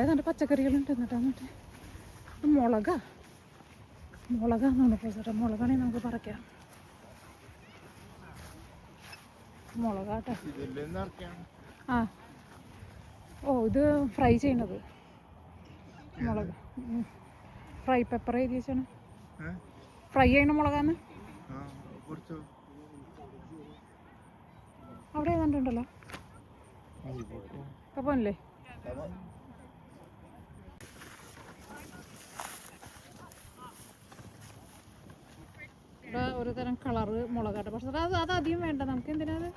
ഏതാണ്ട് പച്ചക്കറികളുണ്ട്. എന്നിട്ടാ മറ്റേ മുളക. മുളകാന്നാണ് ചേട്ടാ മുളകാണെങ്കിൽ നമുക്ക് പറിക്കാം. മുളകാട്ടെ. ആ. ഓ ഇത് ഫ്രൈ ചെയ്യണത് മുളക്. ഫ്രൈ പെപ്പർ എഴുതി വെച്ചാണ്. ഫ്രൈ ചെയ്യണ മുളകാന്ന്? അവിടെ കണ്ടുണ്ടല്ലോ ഉണ്ടല്ലോ? അപ്പോൾ അല്ലേ ഒരു തരം കളറ് മുളകാട്ടെ പക്ഷെ അത് അത് അധികം വേണ്ട. നമുക്ക് എന്തിനാ അത്?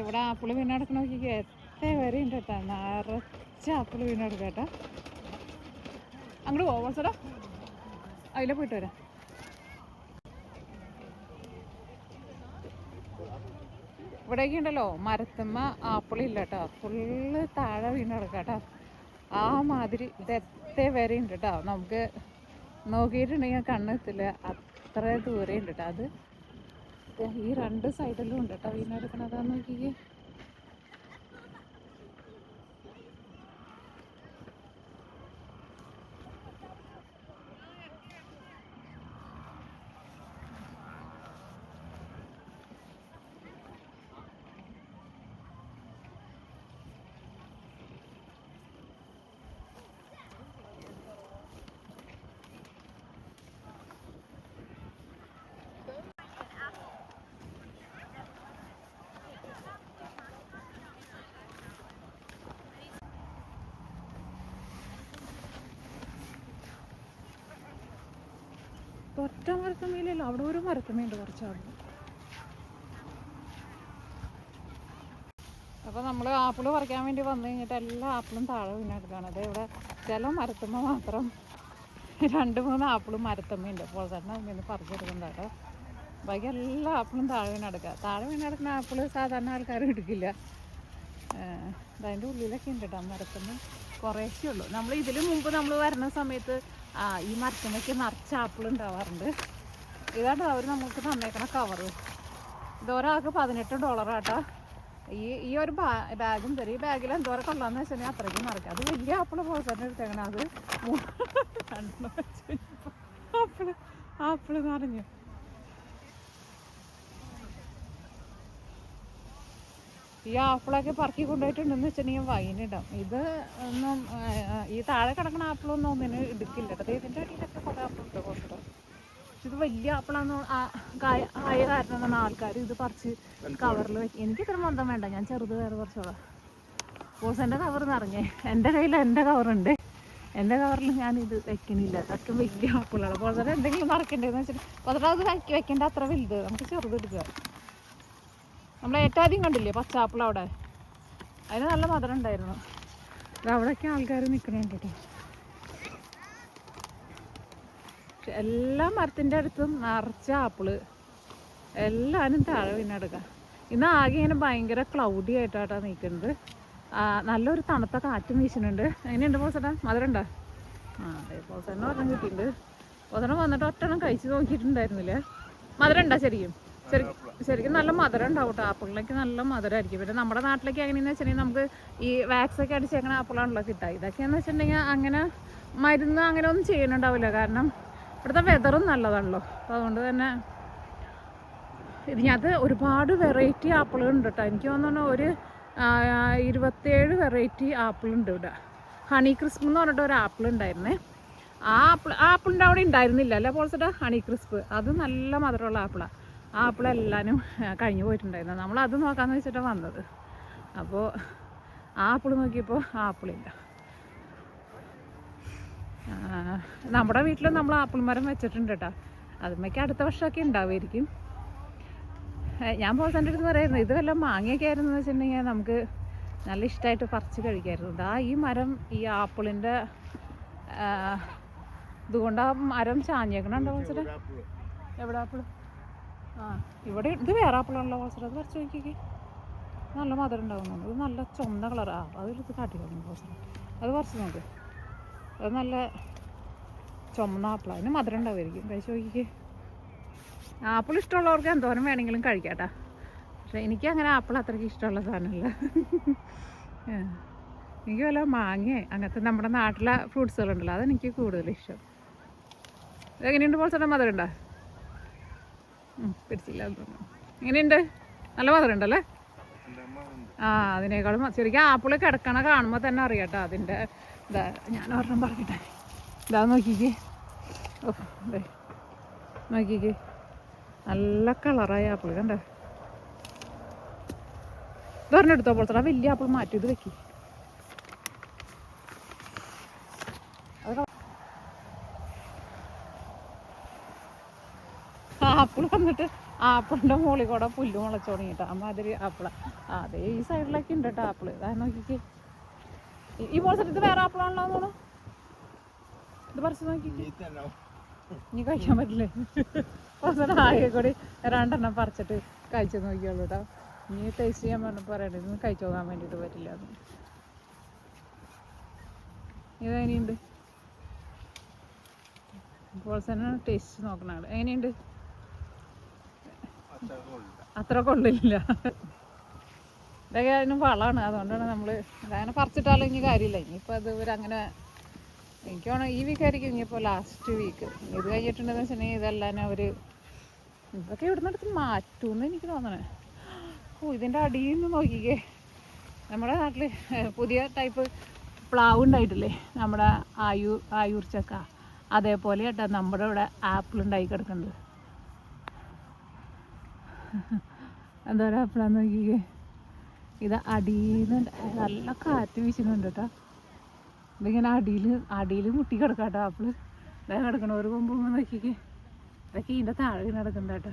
ഇവിടെ ആപ്പിൾ വീണ് കിടക്കണ നോക്കിക്കോ. എത്ര വരെ ഉണ്ട് കേട്ടോ. നിറച്ച് ആപ്പിൾ വീണ് കിടക്കുക കേട്ടോ അങ്ങോട്ട് പോവാ ചേട്ടാ. അതിലെ പോയിട്ട് വരാം. ഇവിടേക്ക് ഉണ്ടല്ലോ മരത്തുമ്മ ആപ്പിളില്ല കേട്ടോ. ഫുള്ള് താഴെ വീണ് കിടക്കുക കേട്ടോ. ആ മാതിരി ഇതെത്തേ വരെ ഉണ്ട് കേട്ടോ നമുക്ക് നോക്കിയിട്ടുണ്ടെങ്കിൽ കണ്ണെത്തില്ല അത്ര ദൂരെ ഉണ്ട് കേട്ടോ അത് ഈ രണ്ട് സൈഡിലും ഉണ്ട് കേട്ടോ വീണെടുക്കണത് നോക്കിക്കേ. ഒറ്റ മരത്തമ്മയിലല്ല അവിടെ ഒരു മരത്തമ്മയുണ്ട് കുറച്ചാളും അപ്പോൾ നമ്മൾ ആപ്പിൾ പറിക്കാൻ വേണ്ടി വന്നു കഴിഞ്ഞിട്ട് എല്ലാ ആപ്പിളും താഴെ വീണെടുക്കുകയാണ് അത് ഇവിടെ ചില മരത്തുമ്മ മാത്രം രണ്ട് മൂന്ന് ആപ്പിളും മരത്തമ്മയുണ്ട്. അപ്പോൾ തന്നെ അതിന് പറിച്ചെടുക്കണ്ട കേട്ടോ ബാക്കി എല്ലാ ആപ്പിളും താഴെ വീണെടുക്കുക താഴെ വീണെടുക്കുന്ന ആപ്പിൾ സാധാരണ ആൾക്കാർ എടുക്കില്ല. അതിന്റെ ഉള്ളിലൊക്കെ ഉണ്ട് കേട്ടോ മരത്തമ്മ. കുറേശ്ശേ ഉള്ളൂ. നമ്മൾ ഇതിന് മുമ്പ് നമ്മൾ വരുന്ന സമയത്ത് ആ ഈ മരത്തുമ്മയ്ക്ക് നിറച്ച് ആപ്പിൾ ഉണ്ടാവാറുണ്ട്. ഇതാണ് അവർ നമുക്ക് തന്നേക്കണ കവറ് ഇതൊരാൾക്ക് പതിനെട്ട് ഡോളറാട്ടോ ഈ ഈ ഒരു ബാഗും തരും. ഈ ബാഗിൽ എന്തോരം കൊള്ളാന്ന് വെച്ചാൽ അത്രയ്ക്കും മറക്കാം. അത് വലിയ ആപ്പിൾ പോലെ തന്നെ എടുത്തേക്കണം. അത് ആപ്പിൾ ആപ്പിൾ നിറഞ്ഞു. ഈ ആപ്പിളൊക്കെ പറക്കി കൊണ്ടുപോയിട്ടുണ്ടെന്ന് വെച്ചിട്ടുണ്ടെങ്കിൽ വൈനിടാം ഇത് ഒന്നും ഈ താഴെ കിടക്കുന്ന ആപ്പിളൊന്നും ഒന്നിന് എടുക്കില്ല കേട്ടോ. ഇതിന്റെ അടിയിലൊക്കെ കുറേ ആപ്പിളുണ്ട് കൊണ്ട് ഇത് വലിയ ആപ്പിളാന്ന് ആയ കാരണം ആൾക്കാർ ഇത് പറിച്ച് കവറിൽ വെക്കും. എനിക്ക് ഇത്ര മന്ദം വേണ്ട. ഞാൻ ചെറുത് വേറെ കുറച്ചോളാം. എന്റെ കവർ നിറഞ്ഞേ. എന്റെ കയ്യിൽ എന്റെ കവറുണ്ട് എന്റെ കവറിൽ ഞാൻ ഇത് വെക്കണില്ല. അതൊക്കെ വലിയ ആപ്പിളാണ്. അപ്പോൾ എന്തെങ്കിലും മറക്കണ്ടേന്ന് വെച്ചിട്ട് അപ്പോൾ അത് വെക്കി വെക്കേണ്ട അത്ര വലുത്. നമുക്ക് ചെറുത് എടുക്കുക നമ്മൾ ഏറ്റവും ആദ്യം കണ്ടില്ലേ പച്ചാപ്പിൾ അവിടെ? അതിന് നല്ല മധുരം ഉണ്ടായിരുന്നു. അവിടെയൊക്കെ ആൾക്കാർ നിൽക്കണുണ്ട് കേട്ടോ എല്ലാ മരത്തിന്റെ അടുത്തും നിറച്ച ആപ്പിൾ. എല്ലാവരും താഴെ വീണെടുക്കാം ഇന്ന് ആകെ ഇങ്ങനെ ഭയങ്കര ക്ലൗഡി ആയിട്ടാട്ടാ നിൽക്കുന്നത് നല്ലൊരു തണുത്ത കാറ്റും വീശുന്നുണ്ട് എങ്ങനെയുണ്ട് പോസേട്ടാ? മധുരം ഉണ്ടോ? ആ അതെ പോസേട്ടന് ഒരെണ്ണം കിട്ടിയിട്ടുണ്ട്. പോസേട്ടൻ വന്നിട്ട് ഒറ്റണം കഴിച്ച് നോക്കിയിട്ടുണ്ടായിരുന്നില്ലേ? മധുരം ഉണ്ടോ ശരിക്കും? ശരി ശരിക്കും നല്ല മധുരം ഉണ്ടാവും കേട്ടോ ആപ്പിളിലേക്ക് നല്ല മധുരമായിരിക്കും പിന്നെ നമ്മുടെ നാട്ടിലൊക്കെ എങ്ങനെയാണെന്ന് വെച്ചിട്ടുണ്ടെങ്കിൽ നമുക്ക് ഈ വാക്സ് ഒക്കെ അടിച്ചേക്കണ ആപ്പിളാണല്ലോ കിട്ടുക. ഇതൊക്കെയെന്ന് വെച്ചിട്ടുണ്ടെങ്കിൽ അങ്ങനെ മരുന്ന് അങ്ങനെ ഒന്നും ചെയ്യുന്നുണ്ടാവില്ല. കാരണം ഇവിടുത്തെ വെതറും നല്ലതാണല്ലോ. അപ്പോൾ അതുകൊണ്ട് തന്നെ ഇതിനകത്ത് ഒരുപാട് വെറൈറ്റി ആപ്പിളുണ്ട് കേട്ടോ എനിക്ക് തോന്നുന്നു ഒരു ഇരുപത്തേഴ് വെറൈറ്റി ആപ്പിളുണ്ട് ഇവിടെ. ഹണി ക്രിസ്പ് എന്ന് പറഞ്ഞിട്ട് ഒരു ആപ്പിൾ ഉണ്ടായിരുന്നേ. ആ ആപ്പിൾ ആപ്പിളിന്റെ അവിടെ ഉണ്ടായിരുന്നില്ല. അല്ലേ പോൾസേട്ടാ? ഹണി ക്രിസ്പ് അത് നല്ല മധുരമുള്ള ആപ്പിളാണ് ആ ആപ്പിൾ എല്ലാവരും കഴിഞ്ഞു പോയിട്ടുണ്ടായിരുന്നു. നമ്മൾ അത് നോക്കാമെന്ന് വെച്ചിട്ടാണ് വന്നത്. അപ്പോൾ ആ ആപ്പിൾ നോക്കിയപ്പോൾ ആപ്പിളില്ല നമ്മുടെ വീട്ടിലും നമ്മൾ ആപ്പിൾ മരം വെച്ചിട്ടുണ്ട് കേട്ടോ അതുമ്മയ്ക്ക് അടുത്ത വർഷമൊക്കെ ഉണ്ടാവുമായിരിക്കും. ഞാൻ പോസന്റെ അടുത്ത് പറയായിരുന്നു. ഇത് വല്ല മാങ്ങയൊക്കെ ആയിരുന്നു വെച്ചിട്ടുണ്ടെങ്കിൽ നമുക്ക് നല്ല ഇഷ്ടമായിട്ട് പറിച്ച് കഴിക്കായിരുന്നു. ഇതാ ഈ മരം ഈ ആപ്പിളിന്റെ ഇതുകൊണ്ട് ആ മരം ചാഞ്ഞേക്കണുണ്ടോ പോസറ്റ് എവിടെ ആപ്പിൾ ആ ഇവിടെ ഇത് വേറെ ആപ്പിളുള്ള പോസറ്റ് അത് പറിച്ച് നോക്കിക്കേ. നല്ല മധുരം ഉണ്ടാകുന്നുണ്ട് ഇത് നല്ല ചുവന്ന കളറാ കാട്ടി കാട്ടിക്കുന്നു പോസറ്റ് അത് പറിച്ച് നോക്ക്. അത് നല്ല ചുമന്ന ആപ്പിളാണ് അതിന് മധുരം ഉണ്ടാവുമായിരിക്കും. കഴിച്ച് നോക്കിക്കേ. ആപ്പിൾ ഇഷ്ടമുള്ളവർക്ക് എന്തോരം വേണമെങ്കിലും കഴിക്കാട്ടാ. പക്ഷേ എനിക്ക് അങ്ങനെ ആപ്പിൾ അത്രയ്ക്ക് ഇഷ്ടമുള്ള സാധനമല്ല. എനിക്ക് വല്ല മാങ്ങ അങ്ങനത്തെ നമ്മുടെ നാട്ടിലെ ഫ്രൂട്ട്സുകളുണ്ടല്ലോ അതെനിക്ക് കൂടുതൽ ഇഷ്ടം. ഇതെങ്ങനെയുണ്ട് പോൾസേട്ടാ മധുരം ഉണ്ടോ? പിടിച്ചില്ല. എങ്ങനെയുണ്ട്? നല്ല മധുരം ഉണ്ടല്ലേ ആ അതിനേക്കാളും ശരിക്കും ആപ്പിൾ കിടക്കണ കാണുമ്പോൾ തന്നെ അറിയാട്ടോ അതിന്റെ ഇതാ. ഞാൻ ഒരെണ്ണം പറഞ്ഞിട്ട്. ഇതാ നോക്കിക്കേ. ഓ അതെ നോക്കിക്കേ. നല്ല കളറായ ആപ്പിൾ കണ്ടോ? ഇതൊരെണ്ണം എടുത്തോ? പോലത്തെ വലിയ ആപ്പിൾ മാറ്റി ഇത് വെക്കി. ആപ്പിൾ വന്നിട്ട് ആപ്പിളിന്റെ മുകളിൽ കൂടെ പുല്ല് മുളച്ചു തുടങ്ങിയിട്ട്. അമ്മാതിരി ആപ്പിള. അതേ ഈ സൈഡിലൊക്കെ ഉണ്ട് കേട്ടോ ആപ്പിൾ. അതാ നോക്കിക്കേ. ഈ- പോലത്തെ വേറെ ആപ്പിളാണല്ലോ ഇത് പറിച്ച് നോക്കിക്കേ. ഇനി കഴിക്കാൻ പറ്റില്ലേ? അവസാനം ആകെ കൂടി രണ്ടെണ്ണം പറിച്ചിട്ട് കഴിച്ചു നോക്കിയോളൂ കേട്ടോ ഇനി ടേസ്റ്റ് ചെയ്യാൻ പറഞ്ഞ പറയണേ ഇതൊന്നും കഴിച്ചു നോക്കാൻ വേണ്ടിയിട്ട് പറ്റില്ല. ഇതെങ്ങനെയുണ്ട് ഇപ്പോൾ തന്നെ ടേസ്റ്റ് നോക്കണ എങ്ങനെയുണ്ട്? അത്ര കൊള്ളില്ല. ഇതൊക്കെ അതിന് വളമാണ്. അതുകൊണ്ടാണ് നമ്മൾ അങ്ങനെ പറിച്ചിട്ടാലും ഇനി കാര്യമില്ല. ഇനിയിപ്പോൾ അത് ഇവരങ്ങനെ എനിക്ക് വേണം ഈ വീക്ക് ആയിരിക്കും ഇനിയിപ്പോൾ ലാസ്റ്റ് വീക്ക് ഇത് കഴിഞ്ഞിട്ടുണ്ടെന്ന് വെച്ചിട്ടുണ്ടെങ്കിൽ ഇതെല്ലാം അവർ ഇതൊക്കെ ഇവിടുന്ന് എടുത്ത് മാറ്റുമെന്ന് എനിക്ക് തോന്നണേ. ഓ ഇതിന്റെ അടിയിൽ നിന്ന് നോക്കിക്കേ. നമ്മുടെ നാട്ടിൽ പുതിയ ടൈപ്പ് പ്ലാവ് ഉണ്ടായിട്ടില്ലേ? നമ്മുടെ ആയു ആയൂർ ചക്ക അതേപോലെ കേട്ടോ നമ്മുടെ ഇവിടെ ആപ്പിൾ ഉണ്ടായി കിടക്കുന്നുണ്ട് എന്താ പറയുക ആപ്പിളാന്ന് നോക്കിക്കേ. ഇത് അടിയിൽ നല്ല കാറ്റ് വീശുന്നുണ്ട് കേട്ടോ. ഇതിങ്ങനെ അടിയിൽ അടിയിൽ മുട്ടി കിടക്കാം കേട്ടോ ആപ്പിൾ ഇതാ കിടക്കണ ഒരു കൊമ്പ് നോക്കിക്കേ. ഇതൊക്കെ ഇതിന്റെ താഴെ നടക്കണ്ട കേട്ടോ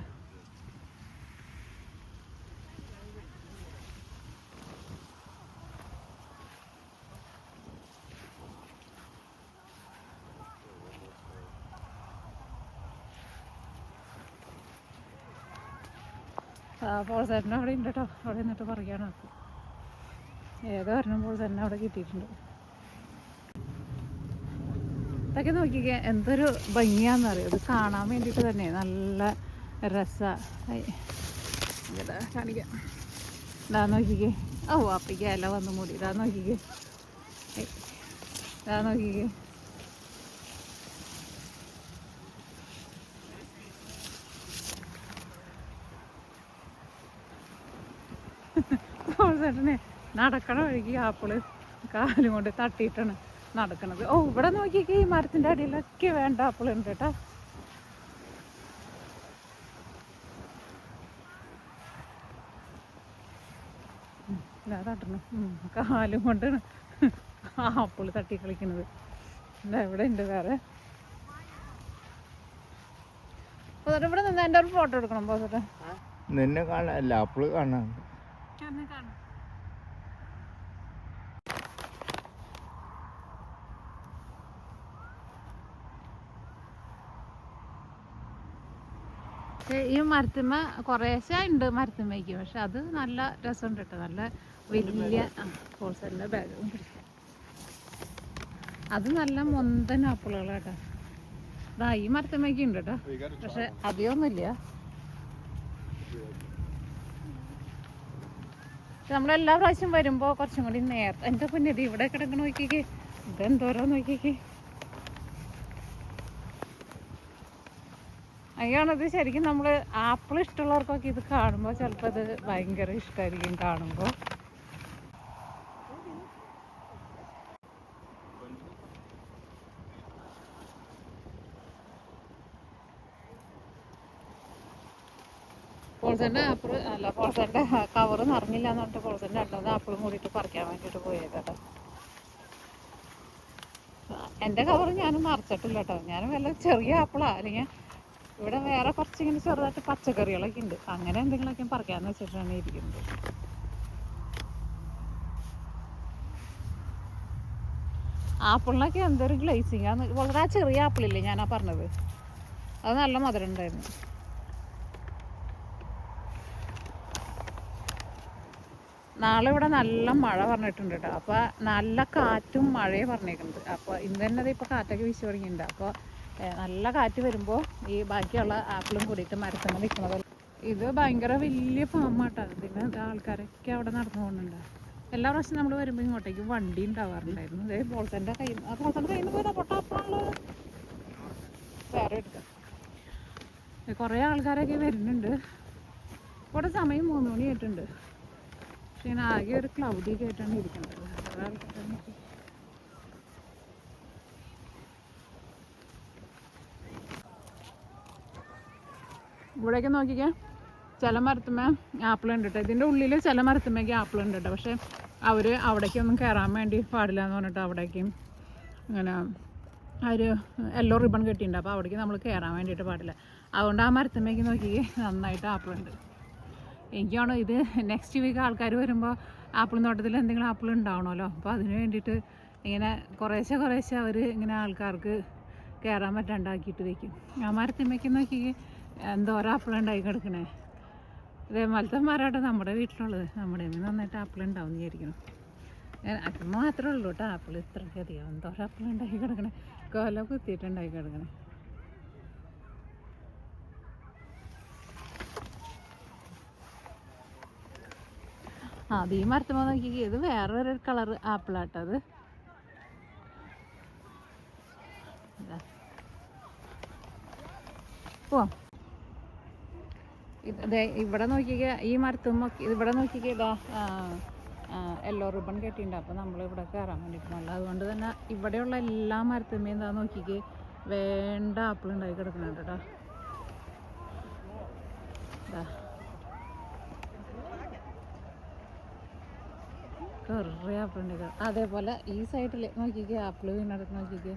പോൾസേട്ടൻ അവിടെ ഉണ്ട് കേട്ടോ അവിടെ നിന്നിട്ട് പറയുകയാണ് ഏത് ഏതോ ഒരെണ്ണം അവിടെ കിട്ടിയിട്ടുണ്ട്. ഇതൊക്കെ നോക്കിക്കേ എന്തൊരു ഭംഗിയാന്ന് അറിയാം ഇത് കാണാൻ വേണ്ടിയിട്ട് തന്നെ നല്ല രസ. കാണിക്കാം. ഇതാ നോക്കിക്കേ. ഓ അപ്പിക്കല്ല വന്നു മൂടി. ഇതാ നോക്കിക്കേ. ഇതാ നോക്കിക്കേ. ചേട്ടനെ നടക്കണ വഴിക്ക് ആപ്പിൾ കാലും കൊണ്ട് തട്ടിയിട്ടാണ് നടക്കണത്. ഓ ഇവിടെ നോക്കിയൊക്കെ ഈ മരത്തിന്റെ അടിയിലൊക്കെ വേണ്ട ആപ്പിൾ ഉണ്ട് കേട്ടോ. ഇതാ തട്ടണം കാലും കൊണ്ടാണ് ആപ്പിൾ തട്ടി കളിക്കുന്നത് ഇതാ ഇവിടെ ഉണ്ട് വേറെ. പോസട്ടെ ഇവിടെ നിന്ന് എന്റെ ഒരു ഫോട്ടോ എടുക്കണം പോസട്ടെ നിന്നെ കാണാനല്ല ആപ്പിൾ കാണാൻ. കാണാം പക്ഷേ ഈ മരത്തുമ്മ കുറേശ്ശെ ഉണ്ട് മരത്തിമയ്ക്ക് പക്ഷെ അത് നല്ല രസമുണ്ട് കേട്ടോ നല്ല വലിയ ഹോൾസെയിലിന്റെ ബാഗ് അത് നല്ല മൊന്തൻ ആപ്പിളുകളാട്ടോ. അതാ ഈ മരത്തിമയ്ക്ക് ഉണ്ട് കേട്ടോ പക്ഷെ അധികമൊന്നുമില്ല. നമ്മളെല്ലാ പ്രാവശ്യം വരുമ്പോൾ കുറച്ചും കൂടി നേരത്തെ എന്റെ പിന്നെ ഇത് ഇവിടെ കിടക്കണ നോക്കിക്കേ. ഇതെന്തോരോ നോക്കിക്കേ. അയ്യാണത് ശരിക്കും നമ്മൾ ആപ്പിൾ ഇഷ്ടമുള്ളവർക്കൊക്കെ ഇത് കാണുമ്പോൾ ചിലപ്പോൾ അത് ഭയങ്കര ഇഷ്ടമായിരിക്കും കാണുമ്പോൾ പോൾസന്റെ ആപ്പിൾ അല്ല പോൾസന്റെ കവർ നിറഞ്ഞില്ല എന്ന് പറഞ്ഞിട്ട് പോൾസന്റെ രണ്ടൊന്ന് ആപ്പിളും കൂടിയിട്ട് പറിക്കാൻ വേണ്ടിയിട്ട് പോയതാട്ടോ എന്റെ കവർ ഞാൻ നിറച്ചിട്ടില്ല കേട്ടോ ഞാനും വല്ല ചെറിയ ആപ്പിളാ അല്ലെങ്കിൽ ഇവിടെ വേറെ കുറച്ച് കുറച്ചിങ്ങനെ ചെറുതായിട്ട് പച്ചക്കറികളൊക്കെ ഉണ്ട്. അങ്ങനെ എന്തെങ്കിലുമൊക്കെ പറയാന്ന് വെച്ചിട്ടാണ് ഇരിക്കുന്നത്. ആപ്പിളിനൊക്കെ എന്തൊരു ഗ്ലേസിങ് ആണ്. വളരെ ചെറിയ ആപ്പിളില്ലേ ഞാനാ പറഞ്ഞത്? അത് നല്ല മധുരം ഉണ്ടായിരുന്നു. നാളെ ഇവിടെ നല്ല മഴ പറഞ്ഞിട്ടുണ്ട് കേട്ടോ. അപ്പോൾ നല്ല കാറ്റും മഴയും പറഞ്ഞേക്കുന്നത് അപ്പോൾ ഇന്ന് തന്നെ ദേ ഇപ്പോൾ കാറ്റൊക്കെ വീശി തുടങ്ങിയിട്ടുണ്ട്. അപ്പോൾ നല്ല കാറ്റ് വരുമ്പോൾ ഈ ബാക്കിയുള്ള ആപ്പിളും കൂടിയിട്ട് മരത്തിന് നിൽക്കുന്നത് ഇത് ഭയങ്കര വലിയ ഫാം ആട്ടോ. പിന്നെ ആൾക്കാരൊക്കെ അവിടെ നടന്നു പോകുന്നുണ്ട്. എല്ലാ പ്രാവശ്യം നമ്മൾ വരുമ്പോൾ ഇങ്ങോട്ടേക്ക് വണ്ടി ഉണ്ടാവാറുണ്ടായിരുന്നു. അതേ ബോൾസന്റെ കയ്യിൽ ആ ബോൾസന്റെ കയ്യിൽ നിന്ന് പോയതാ. എടുക്കാം. കുറേ ആൾക്കാരൊക്കെ വരുന്നുണ്ട്. ഇവിടെ സമയം മൂന്ന് മണി ആയിട്ടുണ്ട്. പക്ഷെ ഞാൻ ആകെ ഒരു ക്ലൗഡി ആയിട്ടാണ് ഇരിക്കുന്നത്. ഇവിടേക്ക് നോക്കിക്കേ. ചില മരത്തുമ്മ ആപ്പിൾ ഉണ്ട് കേട്ടോ ഇതിന്റെ ഉള്ളിൽ ചില മരത്തുമ്മയ്ക്ക് ആപ്പിൾ ഉണ്ട് കേട്ടോ പക്ഷെ അവർ അവിടേക്കൊന്നും കയറാൻ വേണ്ടി പാടില്ല എന്ന് പറഞ്ഞിട്ട് അവിടേക്ക് അങ്ങനെ ആ ഒരു യെല്ലോ റിബൺ കെട്ടിയിട്ടുണ്ട്. അപ്പോൾ അവിടേക്ക് നമ്മൾ കയറാൻ വേണ്ടിയിട്ട് പാടില്ല. അതുകൊണ്ട് ആ മരത്തുമ്മയ്ക്ക് നോക്കി നന്നായിട്ട് ആപ്പിൾ ഉണ്ട് എനിക്കാണ് ഇത് നെക്സ്റ്റ് വീക്ക് ആൾക്കാർ വരുമ്പോൾ ആപ്പിൾ തോട്ടത്തിൽ എന്തെങ്കിലും ആപ്പിൾ ഉണ്ടാവണമല്ലോ അപ്പോൾ അതിന് വേണ്ടിയിട്ട് ഇങ്ങനെ കുറേശ്ശെ കുറേശ്ശെ അവർ ഇങ്ങനെ ആൾക്കാർക്ക് കയറാൻ പറ്റാണ്ടാക്കിയിട്ട് വയ്ക്കും ആ മരത്തിമ്മയ്ക്ക് നോക്കി എന്തോരം ആപ്പിൾ ഉണ്ടായി കിടക്കണേ. ഇതേപോലത്തെ മരമാട്ടോ നമ്മുടെ വീട്ടിലുള്ളത്. നമ്മുടെ നന്നായിട്ട് ആപ്പിൾ ഉണ്ടാവും വിചാരിക്കണം അത് മാത്രമേ ഉള്ളൂ കേട്ടോ ആപ്പിൾ ഇത്രയ്ക്ക് അധികം. എന്തോരം ആപ്പിൾ ഉണ്ടാക്കി കിടക്കണേ. കൊല കുത്തിയിട്ടുണ്ടായി കിടക്കണേ. അത് ഈ മരത്തുമ്പോൾ നോക്കി. ഇത് വേറൊരു കളർ ആപ്പിളാട്ടത് ഇതാ. പോവാം ദേ ഇവിടെ നോക്കിക്കുക ഈ മരത്തുമ്മ ഇവിടെ നോക്കിക്കുക ഇതാ യെല്ലോ റിബൺ കെട്ടിയിട്ടുണ്ട് അപ്പോൾ നമ്മൾ ഇവിടെ കയറാൻ നല്ല അതുകൊണ്ട് തന്നെ ഇവിടെയുള്ള എല്ലാ മരത്തുമ്മയും എന്താ നോക്കിക്ക് വേണ്ട ആപ്പിൾ ഉണ്ടായി കിടക്കുന്നുണ്ട് കേട്ടോ കുറേ ആപ്പിൾ ഉണ്ട് അതേപോലെ ഈ സൈഡിൽ നോക്കിക്കേ ആപ്പിൾ വീണെടുത്ത് നോക്കിക്കേ.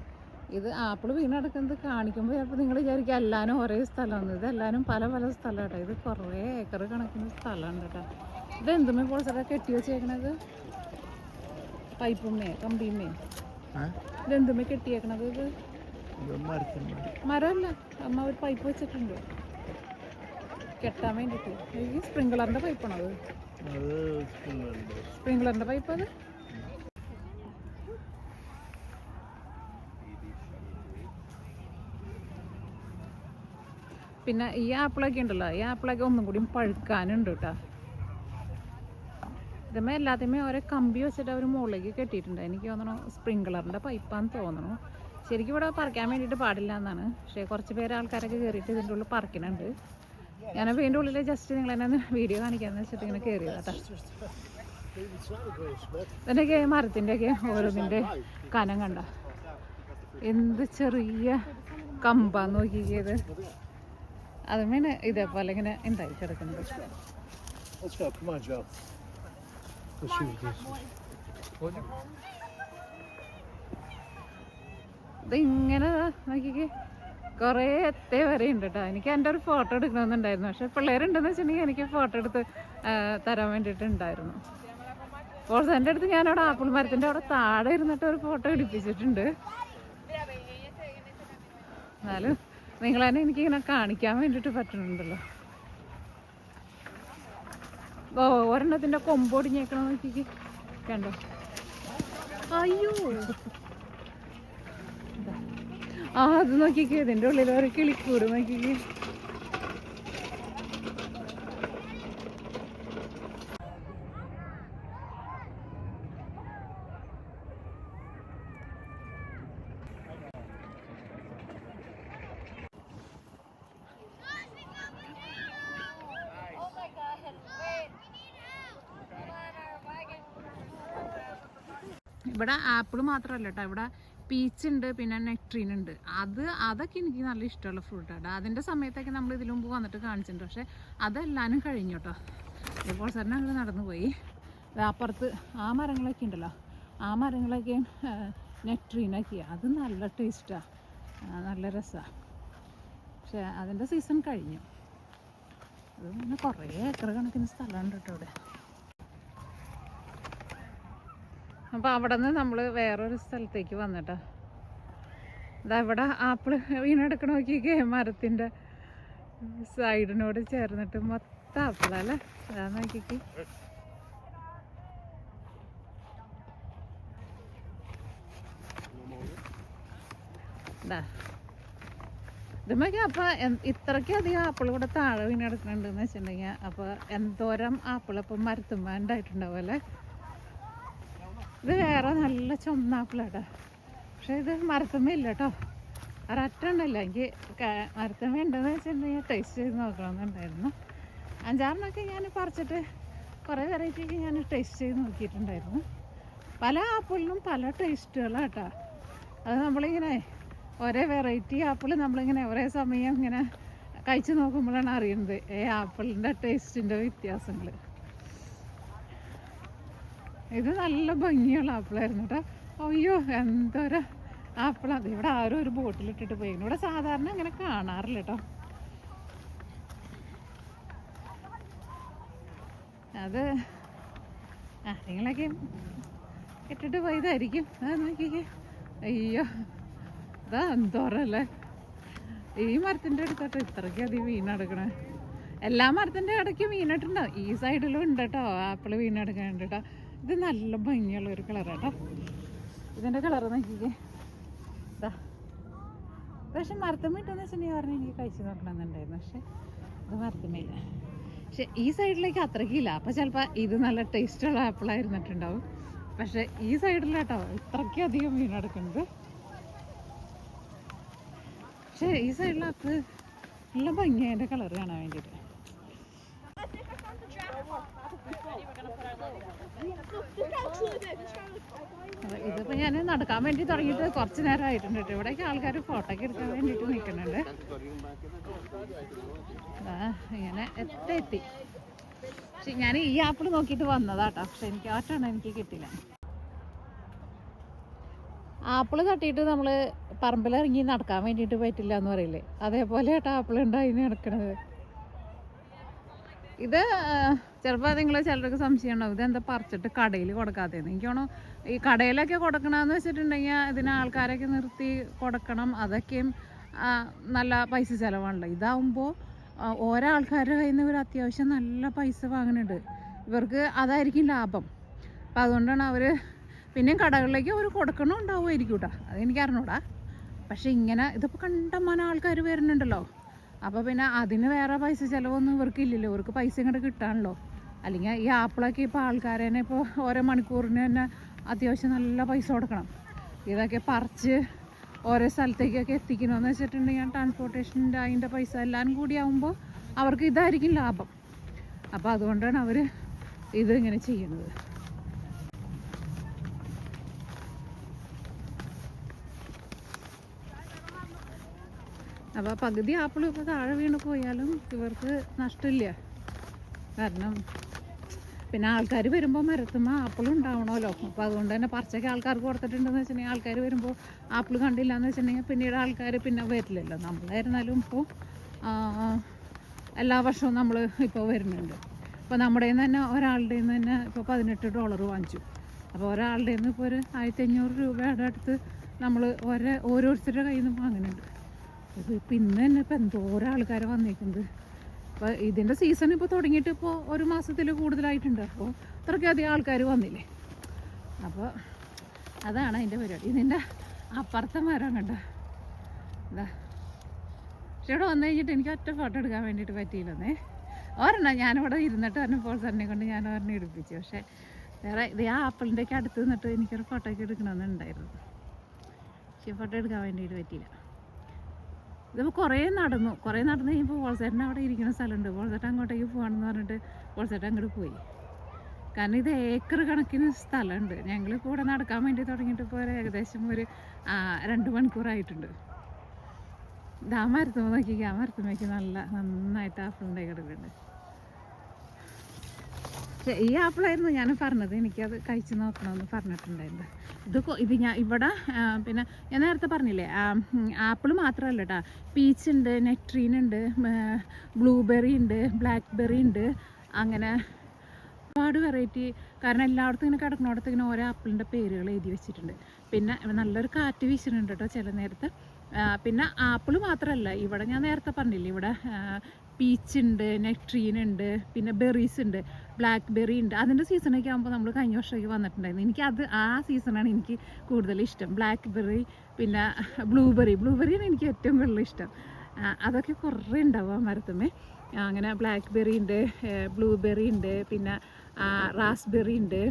ഇത് ആപ്പിൾ വീണെടുക്കുന്നത് കാണിക്കുമ്പോൾ ചിലപ്പോൾ നിങ്ങൾ വിചാരിക്കുക എല്ലാവരും ഒരേ സ്ഥലമാണ്. ഇത് എല്ലാവരും പല പല സ്ഥലം കേട്ടോ. ഇത് കുറേ ഏക്കർ കണക്കിന് സ്ഥലമാണ് കേട്ടോ. ഇത് എന്തുമേ പോലെ സ്ഥലം കെട്ടി വെച്ചേക്കണത്? പൈപ്പുമ്മേ കമ്പിമ്മേ ഏ? ഇത് എന്തുമേ കെട്ടിയേക്കണത് ഇത്? മരമല്ല. അമ്മ ഒരു പൈപ്പ് വെച്ചിട്ടുണ്ട്. കെട്ടാൻ വേണ്ടിയിട്ട്. ഈ സ്പ്രിങ്കളറിന്റെ പൈപ്പാണോ അത്? സ്പ്രിംഗുണ്ട് പൈപ്പ് അത്? പിന്നെ ഈ ആപ്പിളൊക്കെ ഉണ്ടല്ലോ ഈ ആപ്പിളൊക്കെ ഒന്നും കൂടി പഴുക്കാനുണ്ട് കേട്ടോ. ഇതമ്മേ എല്ലാത്തിമേ ഓരോ കമ്പി വെച്ചിട്ട് അവർ മുകളിലേക്ക് കെട്ടിയിട്ടുണ്ട്. എനിക്ക് തോന്നണു സ്പ്രിങ്ക്ലറിന്റെ പൈപ്പാന്ന് തോന്നണു. ശരിക്കും ഇവിടെ പറിക്കാൻ വേണ്ടിയിട്ട് പാടില്ല എന്നാണ്. പക്ഷേ കുറച്ച് പേര് ആൾക്കാരൊക്കെ കയറിയിട്ട് ഇതിന്റെ ഉള്ളിൽ പറിക്കുന്നുണ്ട്. ഞാൻ ഇതിന്റെ ഉള്ളിൽ ജസ്റ്റ് നിങ്ങൾ എന്നെ വീഡിയോ കാണിക്കാന്ന് വെച്ചിട്ട് ഇങ്ങനെ കയറിയതാ കേട്ടോ. ഇതിന്റെയൊക്കെ മരത്തിന്റെയൊക്കെ ഓരോന്നിന്റെ കനം കണ്ട? എന്ത് ചെറിയ കമ്പാന്ന് നോക്കിയത് അതുമേണ് ഇതേപോലെ ഇങ്ങനെ ഉണ്ടായി കിടക്കുന്നത് Let's go. Come on, Joe. Let's shoot this. ഇതിങ്ങനെ നോക്കിക്കേ കുറേ എത്തേ വരെ ഉണ്ട് കേട്ടോ എനിക്ക് എന്റെ ഒരു ഫോട്ടോ എടുക്കണമെന്നുണ്ടായിരുന്നു പക്ഷെ പിള്ളേരുണ്ടെന്ന് വെച്ചിട്ടുണ്ടെങ്കിൽ എനിക്ക് ഫോട്ടോ എടുത്ത് തരാൻ വേണ്ടിയിട്ടുണ്ടായിരുന്നു അപ്പോൾ എന്റെ അടുത്ത് ഞാൻ ഞാനവിടെ ആപ്പിൾ മരത്തിന്റെ അവിടെ താഴെ ഇരുന്നിട്ട് ഒരു ഫോട്ടോ എടുപ്പിച്ചിട്ടുണ്ട് എന്നാലും നിങ്ങൾ തന്നെ എനിക്കിങ്ങനെ കാണിക്കാൻ വേണ്ടിയിട്ട് പറ്റുന്നുണ്ടല്ലോ. ഓ ഒരെണ്ണത്തിന്റെ കൊമ്പൊടിഞ്ഞേക്കണം നോക്കിക്ക്. കണ്ടോ? അയ്യോ. ആ അത് നോക്കിക്കേ. ഇതിന്റെ ഉള്ളിൽ ഒരു കിളിക്കൂട് നോക്കിക്കേ. ഇവിടെ ആപ്പിൾ മാത്രമല്ല കേട്ടോ. ഇവിടെ പീച്ച് ഉണ്ട് പിന്നെ നെക്ട്രീൻ ഉണ്ട്. അത് അതൊക്കെ എനിക്ക് നല്ല ഇഷ്ടമുള്ള ഫ്രൂട്ട് ഫ്രൂട്ടാണ് അതിന്റെ സമയത്തൊക്കെ നമ്മൾ ഇതിലും മുമ്പ് വന്നിട്ട് കാണിച്ചിട്ടുണ്ട്. പക്ഷേ അതെല്ലാനും കഴിഞ്ഞു കേട്ടോ. ഇപ്പോൾ സാറിന് അങ്ങനെ നടന്നു പോയി. അപ്പുറത്ത് ആ മരങ്ങളൊക്കെ ഉണ്ടല്ലോ. ആ മരങ്ങളൊക്കെ നെക്ട്രീനൊക്കെയാണ് അത് നല്ല ടേസ്റ്റാണ് നല്ല രസമാണ് പക്ഷേ അതിന്റെ സീസൺ കഴിഞ്ഞു. അത് പിന്നെ കുറേ ഏക്കർ കണക്കിന് സ്ഥലമുണ്ട് കേട്ടോ ഇവിടെ അപ്പോൾ അവിടെ നിന്ന് നമ്മൾ വേറൊരു സ്ഥലത്തേക്ക് വന്നിട്ടാ. ഇതാ ഇവിടെ ആപ്പിൾ വീണെടുക്കണ നോക്കിയൊക്കെ മരത്തിന്റെ സൈഡിനോട് ചേർന്നിട്ട് മൊത്തം ആപ്പിളല്ലേ നോക്കിക്ക്. ഇതാ ഇതുമ്മക്ക് അപ്പൊ ഇത്രക്കും അധികം ആപ്പിൾ ഇവിടെ താഴെ വീണ് കിടക്കുന്നുണ്ടെന്ന് വെച്ചിട്ടുണ്ടെങ്കിൽ അപ്പൊ എന്തോരം ആപ്പിൾ ഇപ്പം മരത്തുമ്മ ഉണ്ടായിട്ടുണ്ടാവും അല്ലേ? ഇത് വേറെ നല്ല ചുമന്ന ആപ്പിളാട്ടോ പക്ഷെ ഇത് മരത്തമ്മ ഇല്ല കേട്ടോ ഒരൊറ്റ ഉണ്ടല്ല എനിക്ക് മരത്തുമ്മ ഉണ്ടെന്ന് വെച്ചിട്ടുണ്ടെങ്കിൽ ടേസ്റ്റ് ചെയ്ത് നോക്കണമെന്നുണ്ടായിരുന്നു. അഞ്ചാറിനൊക്കെ ഞാൻ പറിച്ചിട്ട് കുറേ വെറൈറ്റിക്ക് ഞാൻ ടേസ്റ്റ് ചെയ്ത് നോക്കിയിട്ടുണ്ടായിരുന്നു. പല ആപ്പിളിനും പല ടേസ്റ്റുകളാണ് കേട്ടോ അത് നമ്മളിങ്ങനെ ഒരേ വെറൈറ്റി ആപ്പിൾ നമ്മളിങ്ങനെ ഒരേ സമയം ഇങ്ങനെ കഴിച്ചു നോക്കുമ്പോഴാണ് അറിയുന്നത് ഏ ആപ്പിളിന്റെ ടേസ്റ്റിന്റെ വ്യത്യാസങ്ങൾ ഇത് നല്ല ഭംഗിയുള്ള ആപ്പിളായിരുന്നു കേട്ടോ അയ്യോ എന്തൊരു ആപ്പിളാണ് ഇവിടെ ആരും ഒരു ബോട്ടിലിട്ടിട്ട് പോയി ഇവിടെ സാധാരണ അങ്ങനെ കാണാറില്ല കേട്ടോ അത് ആരെങ്കിലൊക്കെ ഇട്ടിട്ട് പോയതായിരിക്കും. അത് നോക്കിക്കേ. അയ്യോ ഇതാ എന്തോറല്ലേ ഈ മരത്തിന്റെ അടുത്തോട്ട് ഇത്രയ്ക്ക് അധികം വീണെടുക്കണേ. എല്ലാ മരത്തിന്റെ ഇടയ്ക്ക് വീണിട്ടുണ്ടാവും. ഈ സൈഡിലും ഉണ്ട് കേട്ടോ ആപ്പിൾ വീണെടുക്കാനുണ്ട് കേട്ടോ ഇത് നല്ല ഭംഗിയുള്ള ഒരു കളറാണ് കളറാട്ടോ ഇതിന്റെ കളർ നോക്കിക്കേ. ഇതാ പക്ഷെ മരത്തമ്മ ഇട്ടെന്ന് വെച്ചിട്ടുണ്ടെങ്കിൽ പറഞ്ഞാൽ എനിക്ക് കഴിച്ചു നോക്കണമെന്നുണ്ടായിരുന്നു. പക്ഷെ ഇത് മരത്തമ്മയില്ല. പക്ഷെ ഈ സൈഡിലേക്ക് അത്രയ്ക്കില്ല അപ്പം ചിലപ്പോൾ ഇത് നല്ല ടേസ്റ്റുള്ള ആപ്പിളായിരുന്നിട്ടുണ്ടാവും പക്ഷെ ഈ സൈഡിലാട്ടോ ഇത്രയ്ക്ക് അധികം വീണെടുക്കുന്നത് പക്ഷെ ഈ സൈഡിലകത്ത് നല്ല ഭംഗിയായ കളർ കാണാൻ വേണ്ടിയിട്ട്. അപ്പൊ ഇതിപ്പോ ഞാൻ നടക്കാൻ വേണ്ടി തുടങ്ങിയിട്ട് കുറച്ച് നേരം ആയിട്ടുണ്ട് കേട്ടോ. ഇവിടേക്ക് ആൾക്കാർ ഫോട്ടോക്ക് എടുക്കാൻ വേണ്ടിട്ട് നിൽക്കുന്നുണ്ട്. ആ ഇങ്ങനെ എത്ര എത്തി. പക്ഷെ ഞാൻ ഈ ആപ്പിൾ നോക്കിയിട്ട് വന്നതാട്ടോ പക്ഷെ എനിക്ക് ആറ്റാണ് എനിക്ക് കിട്ടില്ല ആപ്പിൾ തട്ടിയിട്ട് നമ്മൾ പറമ്പിലിറങ്ങി നടക്കാൻ വേണ്ടിട്ട് പറ്റില്ല എന്ന് പറയില്ലേ? അതേപോലെ കേട്ടോ ആപ്പിൾ ഉണ്ടായി നടക്കണത്. ഇത് ചിലപ്പോൾ നിങ്ങൾ ചിലർക്ക് സംശയം ഉണ്ടാവും. ഇതെന്താ പറിച്ചിട്ട് കടയിൽ കൊടുക്കാത്തത്? എനിക്കാണോ ഈ കടയിലൊക്കെ കൊടുക്കണമെന്ന് വെച്ചിട്ടുണ്ടെങ്കിൽ ഇതിന് ആൾക്കാരൊക്കെ നിർത്തി കൊടുക്കണം. അതൊക്കെയും നല്ല പൈസ ചിലവാണല്ലോ. ഇതാവുമ്പോൾ ഓരോ ആൾക്കാരുടെ കയ്യിൽ നിന്ന് ഇവർ അത്യാവശ്യം നല്ല പൈസ വാങ്ങുന്നുണ്ട് ഇവർക്ക് അതായിരിക്കും ലാഭം. അപ്പം അതുകൊണ്ടാണ് അവർ പിന്നെയും കടകളിലേക്ക് അവർ കൊടുക്കണമുണ്ടാവുമായിരിക്കും കേട്ടോ അതെനിക്ക് അറിഞ്ഞൂടാ. പക്ഷെ ഇങ്ങനെ ഇതിപ്പോൾ കണ്ടമാനം ആൾക്കാർ വരുന്നുണ്ടല്ലോ. അപ്പോൾ പിന്നെ അതിന് വേറെ പൈസ ചിലവൊന്നും ഇവർക്ക് ഇല്ലല്ലോ ഇവർക്ക് പൈസ ഇങ്ങോട്ട് കിട്ടാണല്ലോ. അല്ലെങ്കിൽ ഈ ആപ്പിളൊക്കെ ഇപ്പോൾ ആൾക്കാരെ തന്നെ ഇപ്പോൾ ഓരോ മണിക്കൂറിന് തന്നെ അത്യാവശ്യം നല്ല പൈസ കൊടുക്കണം. ഇതൊക്കെ പറിച്ച് ഓരോ സ്ഥലത്തേക്കൊക്കെ എത്തിക്കണമെന്ന് വെച്ചിട്ടുണ്ടെങ്കിൽ ട്രാൻസ്പോർട്ടേഷന്റെ അതിന്റെ പൈസ എല്ലാം കൂടി ആകുമ്പോൾ അവർക്ക് ഇതായിരിക്കും ലാഭം. അപ്പോൾ അതുകൊണ്ടാണ് അവർ ഇത് ഇങ്ങനെ ചെയ്യുന്നത്. അപ്പോൾ പകുതി ആപ്പിൾ ഇപ്പോൾ താഴെ വീണ് പോയാലും ഇവർക്ക് നഷ്ടമില്ല. കാരണം പിന്നെ ആൾക്കാർ വരുമ്പോൾ മരത്തുമ്പോൾ ആപ്പിൾ ഉണ്ടാവണമല്ലോ. അപ്പോൾ അതുകൊണ്ട് തന്നെ പറിച്ചൊക്കെ ആൾക്കാർക്ക് കൊടുത്തിട്ടുണ്ടെന്ന് വെച്ചിട്ടുണ്ടെങ്കിൽ ആൾക്കാർ വരുമ്പോൾ ആപ്പിൾ കണ്ടില്ല എന്ന് വെച്ചിട്ടുണ്ടെങ്കിൽ പിന്നീട് ആൾക്കാർ പിന്നെ വരില്ലല്ലോ. നമ്മളായിരുന്നാലും ഇപ്പോൾ എല്ലാ വർഷവും നമ്മൾ ഇപ്പോൾ വരുന്നുണ്ട്. ഇപ്പോൾ നമ്മുടെ നിന്ന് തന്നെ ഒരാളുടെ നിന്ന് തന്നെ ഇപ്പോൾ പതിനെട്ട് ഡോളർ വാങ്ങിച്ചു. അപ്പോൾ ഒരാളുടെ നിന്ന് ഇപ്പോൾ ഒരു ആയിരത്തി അഞ്ഞൂറ് രൂപയുടെ അടുത്ത് നമ്മൾ ഓരോ ഓരോരുത്തരുടെ കയ്യിൽ നിന്ന് വാങ്ങുന്നുണ്ട്. ഇത് ഇപ്പം ഇന്ന് തന്നെ ഇപ്പം എന്തോരം ആൾക്കാർ വന്നിട്ടുണ്ട് അപ്പോൾ ഇതിന്റെ സീസൺ ഇപ്പോൾ തുടങ്ങിയിട്ട് ഇപ്പോൾ ഒരു മാസത്തിൽ കൂടുതലായിട്ടുണ്ട്. അപ്പോൾ അത്രയ്ക്കധികം ആൾക്കാർ വന്നില്ലേ? അപ്പോൾ അതാണ് അതിന്റെ പരിപാടി. ഇതിന്റെ അപ്പുറത്തെ മരം കണ്ട? ഇതാ. പക്ഷെ ഇവിടെ വന്നു കഴിഞ്ഞിട്ട് എനിക്ക് ഒറ്റ ഫോട്ടോ എടുക്കാൻ വേണ്ടിയിട്ട് പറ്റിയില്ലെന്നേ. ഒരെണ്ണം ഞാനിവിടെ ഇരുന്നിട്ട് പറഞ്ഞപ്പോൾ തന്നെ കൊണ്ട് ഞാൻ ഒരെണ്ണം എടുപ്പിച്ചു. പക്ഷേ വേറെ ഇത് ആ ആപ്പിളിന്റെയൊക്കെ അടുത്ത് നിന്നിട്ട് എനിക്കൊരു ഫോട്ടോയ്ക്ക് എടുക്കണമെന്നുണ്ടായിരുന്നു. പക്ഷേ ഫോട്ടോ എടുക്കാൻ വേണ്ടിയിട്ട് പറ്റിയില്ല. ഇതിപ്പോൾ കുറേ നടന്നു. കുറേ നടന്നു കഴിഞ്ഞപ്പോൾ വോൾസേട്ടൻ അവിടെ ഇരിക്കുന്ന സ്ഥലമുണ്ട്. വോൾസേട്ടൻ അങ്ങോട്ടേക്ക് പോകണമെന്ന് പറഞ്ഞിട്ട് വോൾസേട്ടൻ അങ്ങോട്ട് പോയി. കാരണം ഇത് ഏക്കർ കണക്കിന് സ്ഥലമുണ്ട്. ഞങ്ങളിപ്പോൾ ഇവിടെ നടക്കാൻ വേണ്ടി തുടങ്ങിയിട്ട് ഇപ്പോൾ ഒരു ഏകദേശം ഒരു രണ്ട് മണിക്കൂറായിട്ടുണ്ട്. ഇതാ ആ നോക്കി ആ മരത്തുമ്മയ്ക്ക് നല്ല നന്നായിട്ട് ആപ്പിൾ ഉണ്ടായി കിടക്കുന്നുണ്ട്. ഈ ആപ്പിളായിരുന്നു ഞാൻ പറഞ്ഞത്. എനിക്കത് കഴിച്ച് നോക്കണമെന്ന് പറഞ്ഞിട്ടുണ്ടായിരുന്നു. ഇത് ഇത് ഞാൻ ഇവിടെ പിന്നെ ഞാൻ നേരത്തെ പറഞ്ഞില്ലേ ആപ്പിൾ മാത്രമല്ല കേട്ടോ പീച്ച് ഉണ്ട് നെക്ട്രീൻ ഉണ്ട് ബ്ലൂബെറി ഉണ്ട് ബ്ലാക്ക് ബെറി ഉണ്ട് അങ്ങനെ ഒരുപാട് വെറൈറ്റി. കാരണം എല്ലായിടത്തും ഇങ്ങനെ കിടക്കുന്നിടത്ത് ഇങ്ങനെ ഓരോ ആപ്പിളിന്റെ പേരുകൾ എഴുതി വെച്ചിട്ടുണ്ട്. പിന്നെ നല്ലൊരു കാറ്റ് വീശുന്നുണ്ട് കേട്ടോ ചില നേരത്തെ. പിന്നെ ആപ്പിൾ മാത്രമല്ല ഇവിടെ ഞാൻ നേരത്തെ പറഞ്ഞില്ലേ ഇവിടെ പീച്ച് ഉണ്ട് നെക്ട്രീൻ ഉണ്ട് പിന്നെ ബെറീസ് ഉണ്ട്. ബ്ലാക്ക് ബെറി ഉണ്ട് അതിന്റെ സീസണൊക്കെ ആകുമ്പോൾ നമ്മൾ കഴിഞ്ഞ വർഷമൊക്കെ വന്നിട്ടുണ്ടായിരുന്നു. എനിക്ക് അത് ആ സീസണാണ് എനിക്ക് കൂടുതൽ ഇഷ്ടം. ബ്ലാക്ക് ബെറി പിന്നെ ബ്ലൂബെറി ബ്ലൂബെറിയാണ് എനിക്ക് ഏറ്റവും കൂടുതൽ ഇഷ്ടം. അതൊക്കെ കുറേ ഉണ്ടാവും ആ മരത്തുമ്മേ. അങ്ങനെ ബ്ലാക്ക് ബെറി ഉണ്ട് ബ്ലൂബെറി ഉണ്ട് പിന്നെ റാസ്ബെറി ഉണ്ട്.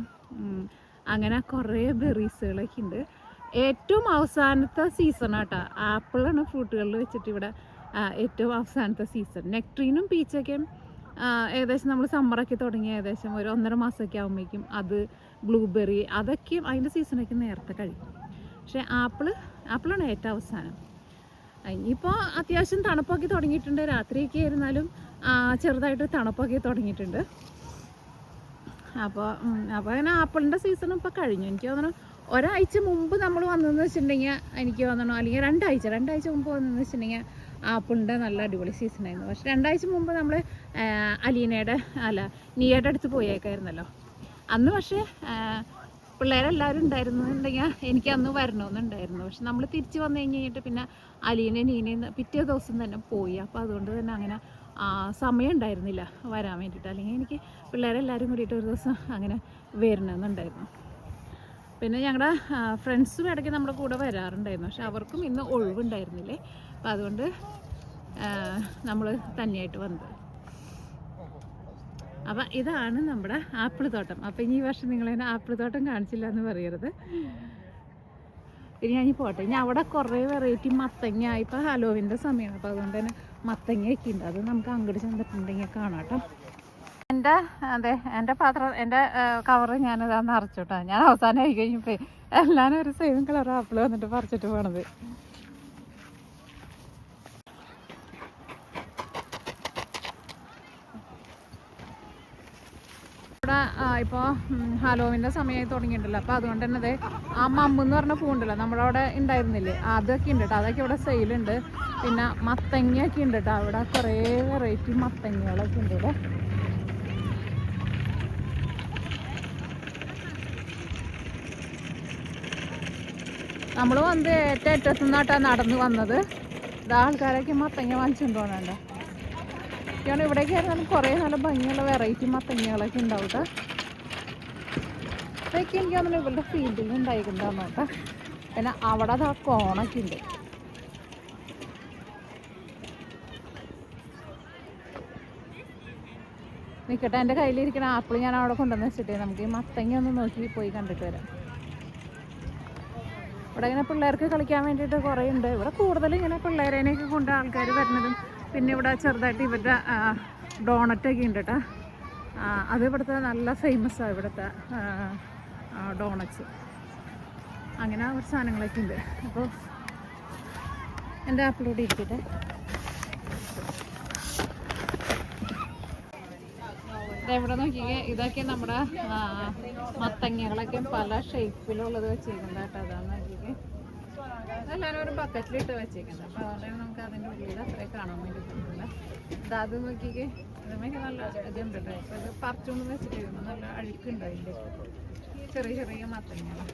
അങ്ങനെ കുറേ ബെറീസുകളൊക്കെ ഉണ്ട്. ഏറ്റവും അവസാനത്തെ സീസൺ ആട്ടോ. ആപ്പിളാണ് ഫ്രൂട്ടുകളിൽ വെച്ചിട്ട് ഇവിടെ ഏറ്റവും അവസാനത്തെ സീസൺ നെക്ട്രീനും പീച്ചൊക്കെയും ഏകദേശം നമ്മൾ സമ്മറൊക്കെ തുടങ്ങിയ ഏകദേശം ഒരു ഒന്നര മാസമൊക്കെ ആകുമ്പോഴേക്കും അത് ബ്ലൂബെറി അതൊക്കെയും അതിന്റെ സീസണൊക്കെ നേരത്തെ കഴിയും പക്ഷേ ആപ്പിൾ ആപ്പിളാണ് ഏറ്റവും അവസാനം. ഇനിയിപ്പോൾ അത്യാവശ്യം തണുപ്പൊക്കെ തുടങ്ങിയിട്ടുണ്ട്. രാത്രിയൊക്കെ ആയിരുന്നാലും ചെറുതായിട്ട് തണുപ്പൊക്കെ തുടങ്ങിയിട്ടുണ്ട്. അപ്പോൾ അപ്പോൾ അങ്ങനെ ആപ്പിളിന്റെ സീസൺ ഇപ്പോൾ കഴിഞ്ഞു. എനിക്ക് തോന്നുന്നു ഒരാഴ്ച മുമ്പ് നമ്മൾ വന്നതെന്ന് വെച്ചിട്ടുണ്ടെങ്കിൽ എനിക്ക് തോന്നണം അല്ലെങ്കിൽ രണ്ടാഴ്ച രണ്ടാഴ്ച മുമ്പ് വന്നതെന്ന് വെച്ചിട്ടുണ്ടെങ്കിൽ ആപ്പിളിന്റെ നല്ല അടിപൊളി സീസണായിരുന്നു പക്ഷെ രണ്ടാഴ്ച മുമ്പ് നമ്മൾ അലീനയുടെ അല്ല നീയുടെ അടുത്ത് പോയേക്കായിരുന്നല്ലോ. അന്ന് പക്ഷേ പിള്ളേരെല്ലാവരും ഉണ്ടായിരുന്നുണ്ടെങ്കിൽ എനിക്ക് അന്ന് വരണമെന്നുണ്ടായിരുന്നു. പക്ഷെ നമ്മൾ തിരിച്ച് വന്നു കഴിഞ്ഞ് കഴിഞ്ഞിട്ട് പിന്നെ അലീനെ നീനയും പിറ്റേ ദിവസം തന്നെ പോയി. അപ്പോൾ അതുകൊണ്ട് തന്നെ അങ്ങനെ സമയം ഉണ്ടായിരുന്നില്ല വരാൻ വേണ്ടിയിട്ട്. അല്ലെങ്കിൽ എനിക്ക് പിള്ളേരെല്ലാവരും കൂടിയിട്ട് ഒരു ദിവസം അങ്ങനെ വരണമെന്നുണ്ടായിരുന്നു. പിന്നെ ഞങ്ങളുടെ ഫ്രണ്ട്സും ഇടയ്ക്ക് നമ്മുടെ കൂടെ വരാറുണ്ടായിരുന്നു. പക്ഷെ അവർക്കും ഇന്ന് ഒഴിവുണ്ടായിരുന്നില്ലേ? അപ്പം അതുകൊണ്ട് നമ്മൾ തന്നെയായിട്ട് വന്നത്. അപ്പം ഇതാണ് നമ്മുടെ ആപ്പിൾ തോട്ടം അപ്പം ഇനി ഈ വർഷം നിങ്ങളതിനെ ആപ്പിൾ തോട്ടം കാണിച്ചില്ല എന്ന് പറയരുത്. പിന്നെ ഞാൻ പോട്ടെ. ഇനി അവിടെ കുറേ വെറൈറ്റി മത്തങ്ങ ഇപ്പം ഹലോവിന്റെ സമയമാണ്. അപ്പോൾ അതുകൊണ്ട് തന്നെ മത്തങ്ങയൊക്കെ ഉണ്ട് അത് നമുക്ക് അങ്ങോട്ട് ചെന്നിട്ടുണ്ടെങ്കിൽ കാണാം കേട്ടോ. എന്റെ അതെ എന്റെ പാത്രം എന്റെ കവറ് ഞാനത് കേട്ടോ. ഞാൻ അവസാനം ആയി കഴിഞ്ഞപ്പോൾ എല്ലാവരും ഒരു സെയിം കളർ ആപ്പിൾ വന്നിട്ട് പറിച്ചിട്ട് പോണത്. ഇവിടെ ഇപ്പോൾ ഹലോവിന്റെ സമയമായി തുടങ്ങിയിട്ടുണ്ടല്ലോ. അപ്പോൾ അതുകൊണ്ട് തന്നെ അതെ ആ മമ്മ് എന്ന് പറഞ്ഞ പൂണ്ടല്ലോ നമ്മളവിടെ ഉണ്ടായിരുന്നില്ലേ? അതൊക്കെ ഉണ്ട് കേട്ടോ അതൊക്കെ ഇവിടെ സെയിലുണ്ട് പിന്നെ മത്തങ്ങയൊക്കെ ഉണ്ട് കേട്ടോ അവിടെ കുറേ വെറൈറ്റി മത്തങ്ങകളൊക്കെ ഉണ്ട് ഇവിടെ. നമ്മൾ വന്ന് ഏറ്റവും അറ്റത്തു നിന്നാട്ടാണ് നടന്നു വന്നത്. ഇത് ആൾക്കാരൊക്കെ മത്തങ്ങ വാങ്ങിച്ചുകൊണ്ട് പോകണുണ്ട് കാരണം ഇവിടേക്ക് ആയിരുന്നാലും കുറേ നല്ല ഭംഗിയുള്ള വെറൈറ്റി മത്തങ്ങകളൊക്കെ ഉണ്ടാവും കേട്ടോ ഇതൊക്കെ എനിക്ക് തോന്നുന്നു ഇവരുടെ ഫീൽഡിൽ ഉണ്ടായിരിക്കുന്നതാണ് കേട്ടോ. പിന്നെ അവിടെ ആ കോണൊക്കെ ഉണ്ട്. നിൽക്കട്ടെ എന്റെ കയ്യിലിരിക്കുന്ന ആപ്പിൾ ഞാൻ അവിടെ കൊണ്ടുവന്ന് വെച്ചിട്ടേ. നമുക്ക് ഈ മത്തങ്ങ ഒന്ന് നോക്കി പോയി കണ്ടിട്ട് വരാം. ഇവിടെ ഇങ്ങനെ പിള്ളേർക്ക് കളിക്കാൻ വേണ്ടിയിട്ട് കുറേ ഉണ്ട്. ഇവിടെ കൂടുതലും ഇങ്ങനെ പിള്ളേരേനെയൊക്കെ കൊണ്ട് ആൾക്കാർ വരുന്നതും പിന്നെ ഇവിടെ ചെറുതായിട്ട് ഇവരുടെ ഡോണറ്റൊക്കെ ഉണ്ട് കേട്ടോ. അത് ഇവിടുത്തെ നല്ല ഫേമസാണ് ഇവിടുത്തെ ഡോണറ്റ്സ് അങ്ങനെ കുറച്ച് സാധനങ്ങളൊക്കെ ഉണ്ട്. അപ്പോൾ എന്റെ ആപ്പിലൂടെ ഇരിക്കട്ടെ. ഇവിടെ നോക്കിക്കേ ഇതൊക്കെ നമ്മുടെ മത്തങ്ങകളൊക്കെ പല ഷേപ്പിലുള്ളത് വെച്ചിരിക്കുന്നതായിട്ട് അതാന്ന് നോക്കിക്കേ. അതെല്ലാവരും ഒരു ബക്കറ്റിലിട്ട് വെച്ചേക്കുന്നത് അപ്പോൾ അതുകൊണ്ടാണ് നമുക്ക് അതിന്റെ ഉള്ളിൽ അത്രേ കാണാൻ വേണ്ടി പറ്റില്ല ഇത് അത് നോക്കിക്കേ. ഇതിനൊക്കെ നല്ല ഇതുണ്ട് കേട്ടോ അപ്പോൾ ഇത് പറിച്ചുകൊണ്ട് വെച്ചിട്ടിരുന്നു. നല്ല അതിന്റെ ചെറിയ ചെറിയ മത്തങ്ങകൾ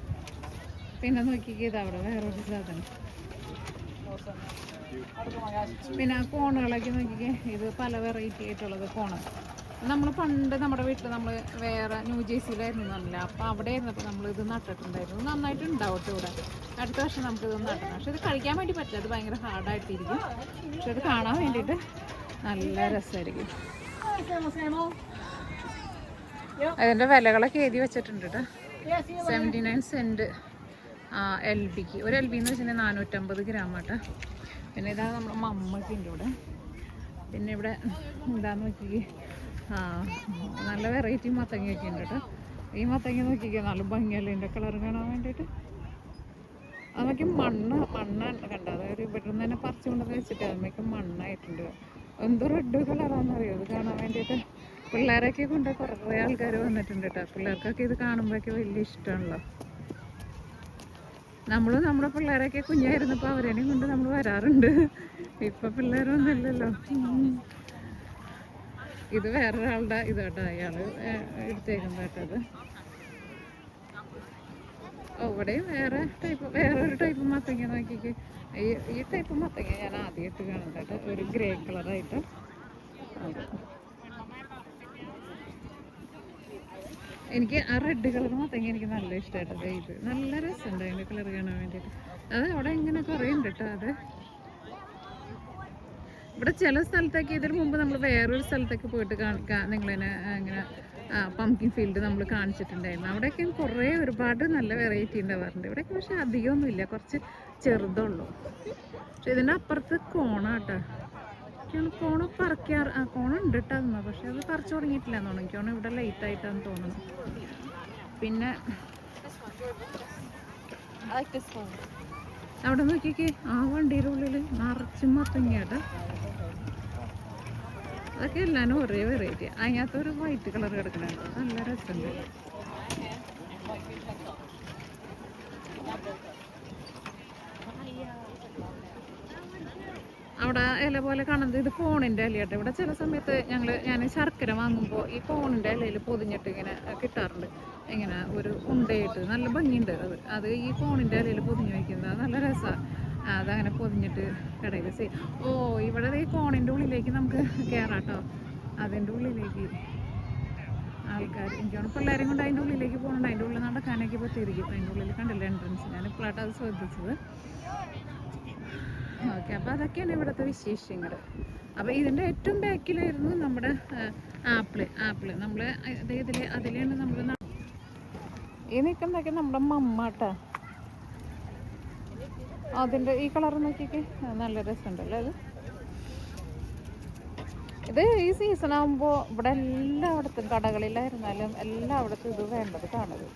പിന്നെ നോക്കിക്കേ ഇത് അവിടെ ഒരു സാധനം. പിന്നെ കോണുകളൊക്കെ നോക്കിക്കേ. ഇത് പല വെറൈറ്റി ആയിട്ടുള്ളത് കോണ് നമ്മൾ പണ്ട് നമ്മുടെ വീട്ടിൽ നമ്മൾ വേറെ ന്യൂ ജേഴ്സിയിലായിരുന്നു നല്ല അപ്പോൾ അവിടെ ഇരുന്നപ്പോൾ നമ്മൾ ഇത് നട്ടിട്ടുണ്ടായിരുന്നു. നന്നായിട്ട് ഉണ്ടാവും ഇവിടെ. അടുത്ത വർഷം നമുക്ക് ഇത് നട്ടണം. പക്ഷെ ഇത് കഴിക്കാൻ വേണ്ടി പറ്റില്ല. അത് ഭയങ്കര ഹാർഡായിട്ടിരിക്കും പക്ഷെ ഇത് കാണാൻ വേണ്ടിയിട്ട് നല്ല രസമായിരിക്കും. അതിന്റെ വിലകളൊക്കെ എഴുതി വെച്ചിട്ടുണ്ട് കേട്ടോ. സെവന്റി നയൻ സെന്റ് എൽ ബിക്ക് ഒരു എൽ ബി എന്ന് വെച്ചിട്ടുണ്ടെങ്കിൽ നാനൂറ്റമ്പത് ഗ്രാം ആട്ടെ. പിന്നെ ഇതാണ് നമ്മുടെ മമ്മക്കിന്റെ ഇവിടെ പിന്നെ ഇവിടെ എന്താന്ന് നോക്കിക്കേ? ആ നല്ല വെറൈറ്റി മത്തങ്ങയൊക്കെ ഉണ്ട് കേട്ടോ ഈ മത്തങ്ങ നോക്കിക്കേ നല്ല ഭംഗിയല്ലേ? ഇതിന്റെ കളർ കാണാൻ വേണ്ടിയിട്ട് അതൊക്കെ മണ്ണ് മണ്ണ കണ്ട? അതായത് ഇവിടെ നിന്ന് തന്നെ പറിച്ചു കൊണ്ടുവന്ന് വെച്ചിട്ട് അതിലേക്ക് മണ്ണായിട്ടുണ്ട്. എന്തോ റെഡ് കളറാണെന്നറിയോ ഇത് കാണാൻ വേണ്ടിയിട്ട് പിള്ളേരൊക്കെ കൊണ്ട് കുറേ ആൾക്കാർ വന്നിട്ടുണ്ട് കേട്ടോ പിള്ളേർക്കൊക്കെ ഇത് കാണുമ്പോഴൊക്കെ വലിയ ഇഷ്ടമാണല്ലോ നമ്മൾ നമ്മുടെ പിള്ളേരൊക്കെ കുഞ്ഞായിരുന്നപ്പോൾ അവരെയും കൊണ്ട് നമ്മൾ വരാറുണ്ട്. ഇപ്പൊ പിള്ളേരൊന്നും ഇല്ലല്ലോ ഉം. ഇത് വേറൊരാളുടെ ഇതാട്ടോ അയാൾ ഏ, എടുത്തേക്കുന്ന കേട്ടോ ഇവിടെയും വേറെ ടൈപ്പ് വേറൊരു ടൈപ്പ് മത്തങ്ങ നോക്കിക്ക്. ഈ ഈ ടൈപ്പ് മത്തങ്ങ ഞാൻ ആദ്യമായിട്ട് കാണുന്നത് കേട്ടോ ഒരു ഗ്രേ കളറായിട്ട് എനിക്ക് ആ റെഡ് കളർ മത്തങ്ങ എനിക്ക് നല്ല ഇഷ്ടമായിട്ടത് ഇത്. നല്ല രസമുണ്ട് അതിന്റെ കളർ കാണാൻ വേണ്ടിയിട്ട്. അത് അവിടെ ഇങ്ങനെ കുറേ ഉണ്ട് കേട്ടോ അത് ഇവിടെ ചില സ്ഥലത്തൊക്കെ ഇതിന് മുമ്പ് നമ്മൾ വേറൊരു സ്ഥലത്തൊക്കെ പോയിട്ട് കാണിക്കാൻ നിങ്ങളിങ്ങനെ ഇങ്ങനെ പംകിൻ ഫീൽഡ് നമ്മൾ കാണിച്ചിട്ടുണ്ടായിരുന്നു. അവിടെയൊക്കെ കുറേ ഒരുപാട് നല്ല വെറൈറ്റി ഉണ്ടാവാറുണ്ട്. ഇവിടെയൊക്കെ പക്ഷെ അധികമൊന്നുമില്ല. കുറച്ച് ചെറുതുള്ളൂ പക്ഷെ ഇതിന്റെ അപ്പുറത്ത് കോണാട്ടോ എനിക്കാണ് കോണ് പറിക്കാറ്. ആ കോണുണ്ട് കേട്ടോ പക്ഷെ അത് പറിച്ചു തുടങ്ങിയിട്ടില്ല തോന്നുന്നു. എനിക്കാണ് ഇവിടെ ലേറ്റ് ആയിട്ടാന്ന് തോന്നുന്നു. പിന്നെ അവിടെ നോക്കിക്കേ ആ വണ്ടിയുടെ ഉള്ളിൽ നിറച്ചും മത്തങ്ങയാട്ടെ. അതൊക്കെ എല്ലാനും ഒരേ വെറൈറ്റി അതിനകത്ത് ഒരു വൈറ്റ് കളർ കിടക്കണുണ്ട് നല്ല രസമുണ്ട്. അവിടെ ഇല പോലെ കാണുന്നത് ഇത് കോണിന്റെ ഇലയാട്ടോ. ഇവിടെ ചില സമയത്ത് ഞങ്ങൾ ഞാൻ ശർക്കര വാങ്ങുമ്പോൾ ഈ കോണിന്റെ ഇലയിൽ പൊതിഞ്ഞിട്ട് ഇങ്ങനെ കിട്ടാറുണ്ട്. ഇങ്ങനെ ഒരു ഉണ്ടയിട്ട് നല്ല ഭംഗിയുണ്ട് അത്. അത് ഈ ഫോണിന്റെ ഇലയിൽ പൊതിഞ്ഞ് വയ്ക്കുന്നത് നല്ല രസമാണ് അതങ്ങനെ പൊതിഞ്ഞിട്ട് കടയിൽ സെയിൽ ഓ ഇവിടെ ഈ കോണിന്റെ ഉള്ളിലേക്ക് നമുക്ക് കയറാട്ടോ അതിന്റെ ഉള്ളിലേക്ക് ആൾക്കാർ എനിക്കാണ് പിള്ളേരും കൊണ്ട് അതിന്റെ ഉള്ളിലേക്ക് പോകുന്നുണ്ട് അതിന്റെ ഉള്ളിൽ നടക്കാനൊക്കെ പറ്റിയിരിക്കും. അതിന്റെ ഉള്ളിൽ കണ്ടില്ല എൻട്രൻസ് ഞാൻ ഇപ്പോഴായിട്ട് അത് ശ്രദ്ധിച്ചത്. ഓക്കെ അപ്പോൾ അതൊക്കെയാണ് ഇവിടുത്തെ വിശേഷങ്ങൾ. അപ്പോൾ ഇതിന്റെ ഏറ്റവും ബാക്കിലായിരുന്നു നമ്മുടെ ആപ്പിൾ. ആപ്പിൾ. നമ്മൾ ഇതിൽ അതിലാണ് നമ്മൾ ഈ നിൽക്കുന്നതൊക്കെ നമ്മുടെ മമ്മാട്ടാ. അതിന്റെ ഈ കളർ നോക്കിക്കേ. നല്ല രസമുണ്ടല്ലേ അത്? ഇത് ഈ സീസൺ ആകുമ്പോൾ ഇവിടെ എല്ലായിടത്തും കടകളിലായിരുന്നാലും എല്ലായിടത്തും ഇത് വേണ്ടത് കാണുന്നത്